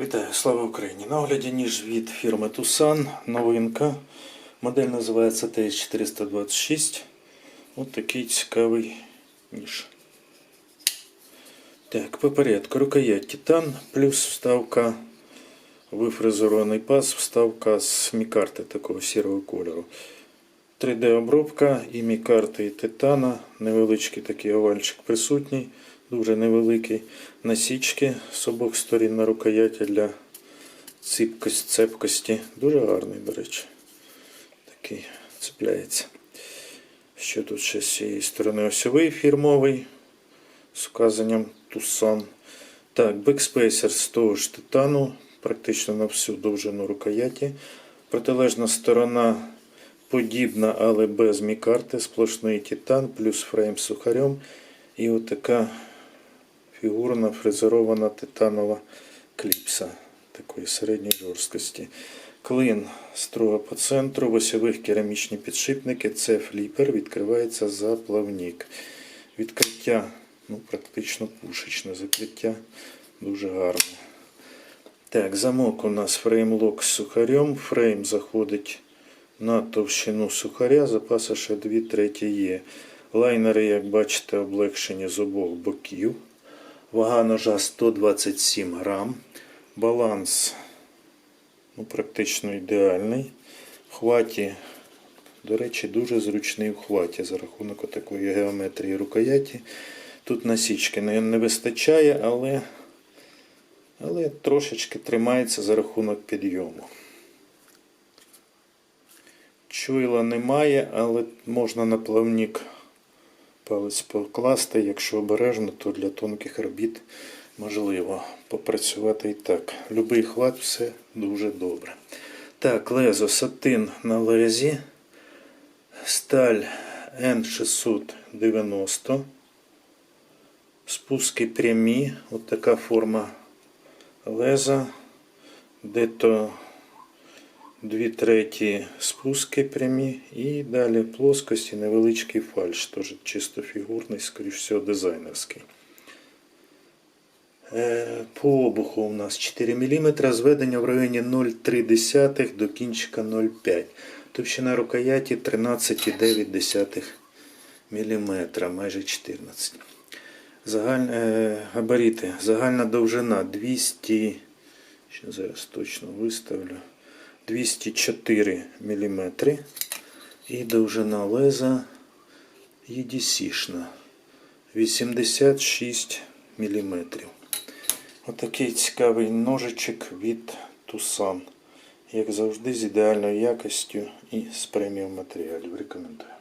Вітаю, слава Україні! На огляді ніж від фірми Tucson, новинка. Модель називається TS426. Ось такий цікавий ніж. Так, по порядку. Рукоять титан, плюс вставка вифрезерований паз, вставка з мікарти такого сірого кольору. 3D-обробка і мікарти титана. Невеличкий такий овальчик присутній, дуже невеликий. Насічки з обох сторін на рукояті для ціпкості, цепкості. Дуже гарний, до речі. Такий цепляється. Що тут ще з цієї сторони осьовий фірмовий з указанням Tucson. Так, бекспейсер з того ж титану, практично на всю довжину рукояті. Протилежна сторона подібна, але без мікарти, сплошний титан, плюс фрейм з сухарем. І отака фігурна фрезерована титанова кліпса такої середньої жорсткості. Клин строго по центру, в осьових керамічні підшипники. Це фліпер, відкривається за плавник. Відкриття ну, практично пушечне закриття, дуже гарне. Так, замок у нас фреймлок з сухарем. Фрейм заходить на товщину сухаря, запаса ще 2 треті є. Лайнери, як бачите, облегшені з обох боків. Вага ножа 127 грам. Баланс ну, практично ідеальний. В хваті, до речі, дуже зручний в хваті за рахунок такої геометрії рукояті. Тут насічки не, вистачає, але, але трошечки тримається за рахунок підйому. Чуйла немає, але можна на плавник палець покласти, якщо обережно, то для тонких робіт можливо попрацювати і так. Любий хват все дуже добре. Так, лезо сатин на лезі, сталь N690. Спуски прямі, от така форма леза, де то Дві треті спуски прямі і далі плоскості невеличкий фальш, теж чисто фігурний, скоріш всього, дизайнерський. Е, по обуху у нас 4 мм, зведення в районі 0,3 до кінчика 0,5. Товщина рукояті 13,9 мм, майже 14 Загаль... Е, Габаріти. Загальна довжина 200. Ще зараз точно виставлю. 204 мм. І довжина леза EDC-шна 86 мм. Отакий цікавий ножичок від Тусан. Як завжди, з ідеальною якістю і з преміум матеріалів. Рекомендую.